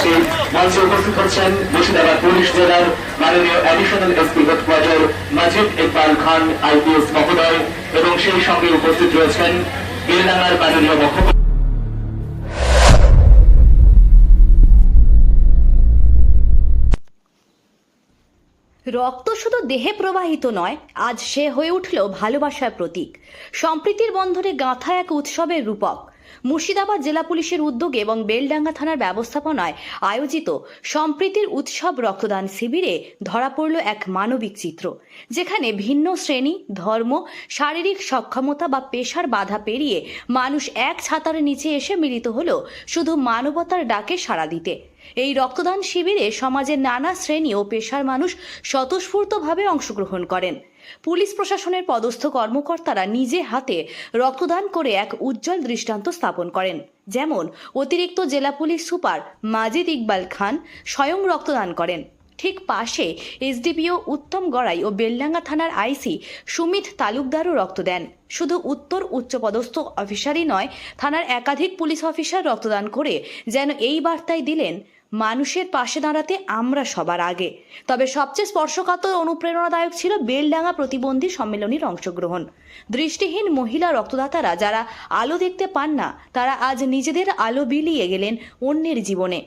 আজকে মঞ্চে উপস্থিত হচ্ছেন মুর্শিদাবাদ পুলিশ জেলার মাননীয় additional SP headquarter Majid Iqbal Khan, IPS মহোদয় এবং সেই সঙ্গে উপস্থিত রয়েছেন বেলডাঙ্গার মাননীয় মুখ্যমন্ত্রী রক্ত শুধু দেহে প্রবাহিত নয়, আজ সে হয়ে উঠল ভালোবাসার প্রতীক। সম্প্রীতির বন্ধনে গাঁথা এক উৎসবের রূপক। মুর্শিদাবাদ জেলা পুলিশের উদ্যোগে এবং বেলডাঙ্গা থানার ব্যবস্থাপনায় আয়োজিত সম্প্রীতির উৎসব রক্তদান শিবিরে ধরা পড়ল এক মানবিক চিত্র, যেখানে ভিন্ন শ্রেণি, ধর্ম, শারীরিক সক্ষমতা বা পেশার বাধা পেরিয়ে মানুষ এক ছাতার নিচে এসে মিলিত হল শুধু মানবতার ডাকে সাড়া দিতে। এই রক্তদান শিবিরে সমাজের নানা শ্রেণি ও পেশার মানুষ স্বতঃস্ফূর্তভাবে অংশগ্রহণ করেন। পুলিশ প্রশাসনের পদস্থ কর্মকর্তারা নিজে হাতে রক্তদান করে এক উজ্জ্বল দৃষ্টান্ত স্থাপন করেন। যেমন, অতিরিক্ত জেলা পুলিশ সুপার মাজিদ ইকবাল খান স্বয়ং রক্তদান করেন। ঠিক পাশে এসডিপিও উত্তম গড়াই ও বেলডাঙ্গা থানার আইসি সুমিত তালুকদারও রক্ত দেন। শুধু উত্তর উচ্চপদস্থ অফিসারই নয়, থানার একাধিক পুলিশ অফিসার রক্তদান করে যেন এই বার্তায় দিলেন মানুষের পাশে দাঁড়াতে আমরা সবার আগে। তবে সবচেয়ে স্পর্শকাতর অনুপ্রেরণাদায়ক ছিল বেলডাঙ্গা প্রতিবন্ধী সম্মেলনের অংশগ্রহণ। দৃষ্টিহীন মহিলা রক্তদাতারা যারা আলো দেখতে পান না, তারা আজ নিজেদের আলো বিলিয়ে গেলেন অন্যের জীবনে।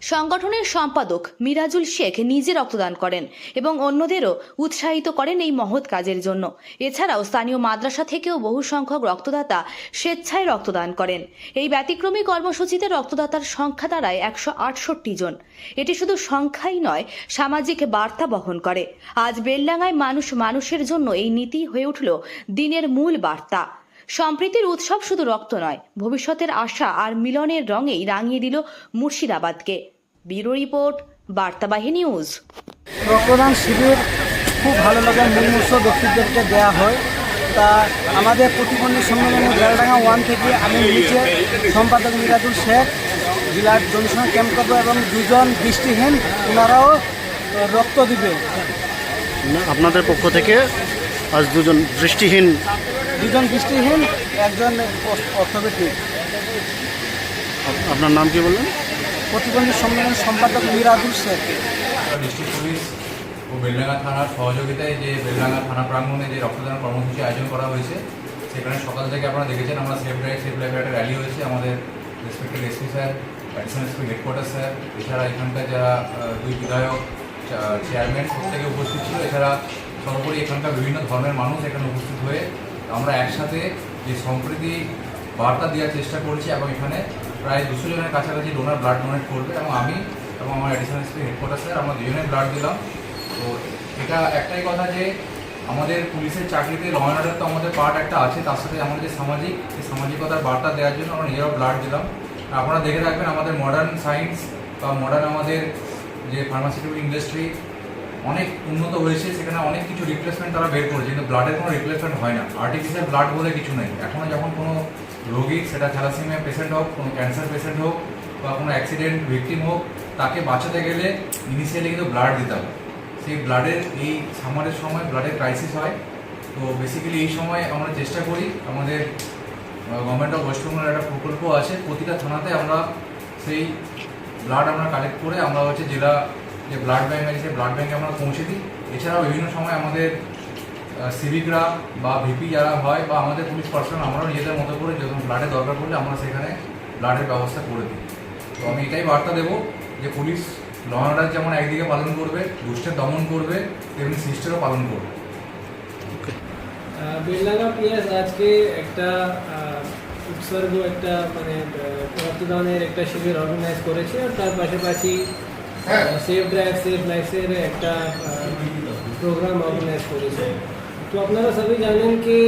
সংগঠনের সম্পাদক মিরাজুল শেখ নিজে রক্তদান করেন এবং অন্যদেরও উৎসাহিত করেন এই মহৎ কাজের জন্য। এছাড়াও স্থানীয় মাদ্রাসা থেকেও বহু সংখ্যক রক্তদাতা স্বেচ্ছায় রক্তদান করেন। এই ব্যতিক্রমী কর্মসূচিতে রক্তদাতার সংখ্যা দাঁড়ায় একশো আটষট্টি জন। এটি শুধু সংখ্যাই নয়, সামাজিক বার্তা বহন করে। আজ বেলডাঙ্গায় মানুষ মানুষের জন্য এই নীতি হয়ে উঠল দিনের মূল বার্তা। সম্প্রীতির উৎসব শুধু রক্ত নয় ভবিষ্যতের আশা আর মিলনের রঙেই রাঙিয়ে দিল মুর্শিদাবাদকে। Bureau report Bartabahi news. রক্তদান শিবির খুব ভালো লাগে মুমূর্ষ ব্যক্তিদেরকে দেওয়া হয়। তা আমাদের প্রতিবন্ধী সম্মেলনে বেলডাঙ্গা ওয়ান থেকে আমি নিচে সম্পাদক মিরাজুল শেখ জেলার জনসংখ্যা ক্যাম্প করব এবং দুজন দৃষ্টিহীন ওনারাও রক্ত দিবে। আপনাদের পক্ষ থেকে আজ দুজন দৃষ্টিহীন দুজন দৃষ্টিহীন একজন অর্থোপেডিক। আপনার নাম কি বললেন? প্রতিবন্ধী সম্মেলন সম্পাদক মিরাজুল শেখ। ডিস্ট্রিক্ট পুলিশ ও বেলডাঙ্গা থানার সহযোগিতায় যে বেলডাঙ্গা থানা প্রাঙ্গণে যে রক্তদান কর্মসূচি আয়োজন করা হয়েছে সেখানে সকাল থেকে আপনারা দেখেছেন আমরা সেফ ড্রাইভ সেফ লাইফে একটা র্যালি হয়েছে। আমাদের respected SP sir additional SP headquarter sir এছাড়া এখানকার যারা দুই বিধায়ক চেয়ারম্যান প্রত্যেকে উপস্থিত ছিল। এছাড়া সর্বোপরি এখানকার বিভিন্ন ধর্মের মানুষ এখানে উপস্থিত হয়ে আমরা একসাথে যে সম্প্রীতি বার্তা দেওয়ার চেষ্টা করছি এবং এখানে প্রায় দুশো জনের কাছাকাছি ডোনার ব্লাড ডোনেট করবে এবং আমি এবং আমার অ্যাডিশনাল এসপি হেডকোয়ার্টার স্যার আমরা দুজনে ব্লাড দিলাম। তো এটা একটাই কথা যে আমাদের পুলিশের চাকরিতে ল অ্যান্ড অর্ডার তো আমাদের পার্ট একটা আছে, তার সাথে আমাদের যে সামাজিক সেই সামাজিকতার বার্তা দেওয়ার জন্য আমরা নিজেরাও ব্লাড দিলাম। আপনারা দেখে রাখবেন আমাদের মডার্ন সায়েন্স বা মডার্ন আমাদের যে ফার্মাসিউটিক্যাল ইন্ডাস্ট্রি অনেক উন্নত হয়েছে, সেখানে অনেক কিছু রিপ্লেসমেন্ট তারা বের করেছে, কিন্তু ব্লাডের কোনো রিপ্লেসমেন্ট হয় না। আর্টিফিশিয়াল ব্লাড বলে কিছু নেই। এখনও যখন কোনো রোগী, সেটা থ্যালাসিমিয়া পেশেন্ট হোক, কোনো ক্যান্সার পেশেন্ট হোক, বা কোনো অ্যাক্সিডেন্ট ভিকটিম হোক, তাকে বাঁচাতে গেলে ইনিশিয়ালি কিন্তু ব্লাড দিতে হবে। সেই ব্লাডের এই সামারের সময় ব্লাডের ক্রাইসিস হয়। তো বেসিক্যালি এই সময় আমরা চেষ্টা করি, আমাদের গভর্নমেন্ট অফ ওয়েস্ট বেঙ্গলের একটা প্রকল্প আছে। প্রতিটা থানাতে আমরা সেই ব্লাড আমরা কালেক্ট করে আমরা হচ্ছে জেলা যে ব্লাড ব্যাঙ্ক আছে সেই ব্লাড ব্যাঙ্কে আমরা পৌঁছে দিই। এছাড়াও বিভিন্ন সময় আমাদের সিভিকরা বা ভিপি যারা হয় বা আমাদের পুলিশ পার্সন আমরাও নিজেদের মতো করে যখন ব্লাডের দরকার পড়লে আমরা সেখানে ব্লাডের ব্যবস্থা করে দিই। তো আমি এটাই বার্তা দেবো যে পুলিশ ল অর্ডার যেমন একদিকে পালন করবে দুষ্টের দমন করবে তেমনি সৃষ্টিরও পালন করবে। বেলডাঙ্গা পিএস আজকে একটা উৎসর্গ একটা মানে রক্তদানের একটা শিবির অর্গানাইজ করেছে আর তার পাশাপাশি সেফ ড্রাইভ সেফ লাইফের একটা প্রোগ্রাম অর্গানাইজ করেছে তো আপনারা সবই জানেন কি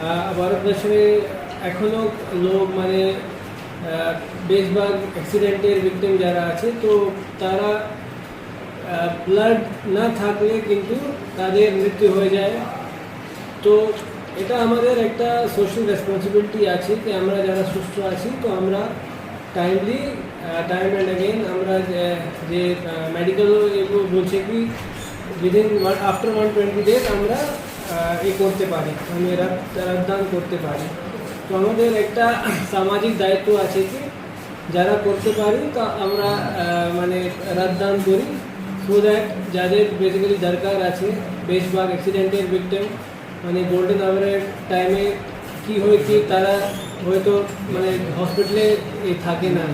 আহ, ভারতবর্ষে এখনও লোক মানে আহ, বেশিরভাগ অ্যাক্সিডেন্টের ভিকটিম যারা আছে তো তারা ব্লাড না থাকলে কিন্তু তাদের মৃত্যু হয়ে যায় তো এটা আমাদের একটা সোশ্যাল রেসপন্সিবিলিটি আছে যে আমরা যারা সুস্থ আছি তো আমরা টাইমলি টাইম অ্যান্ড অ্যাগেন আমরা যে- মেডিকেল এগুলো বলছে কি within after one twenty days আমরা এ করতে পারি আমি রক্ত, রক্তদান করতে পারি। তো আমাদের একটা সামাজিক দায়িত্ব আছে কি, যারা করতে পারি, তা আমরা মানে রাতদান করি সো দ্যাট যাদের বেসিক্যালি দরকার আছে বেশিরভাগ অ্যাক্সিডেন্টের ভিক্টিম মানে গোল্ডেন আওয়ারের টাইমে কি হয় কি তারা হয়তো মানে হসপিটালে থাকে না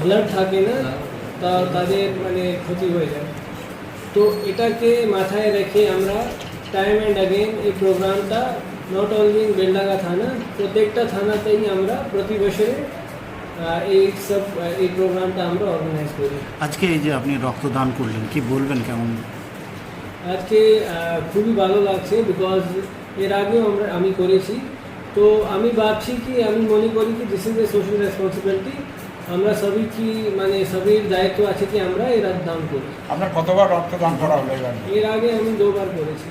ব্লাড থাকে না তা তাদের মানে ক্ষতি হয়ে যায় তো এটাকে মাথায় রেখে আমরা টাইম অ্যান্ড অ্যাগেন এই প্রোগ্রামটা নট অনলি ইন বেলডাঙ্গা থানা প্রত্যেকটা থানাতেই আমরা প্রতি বছরে আহ, এই সব আহ, এই প্রোগ্রামটা আমরা অর্গানাইজ করি আজকে এই যে আপনি রক্তদান করলেন কি বলবেন কেমন আজকে আহ, খুবই ভালো লাগছে বিকজ এর আগেও আমরা আমি করেছি তো আমি ভাবছি কি আমি মনে করি কি this is a social responsibility আমরা সবই কি মানে সবই দায়িত্ব আছে কি আমরা এর দান করি। আপনার কতবার রক্তদান করা হলো এর আগে আমি দুবার করেছি।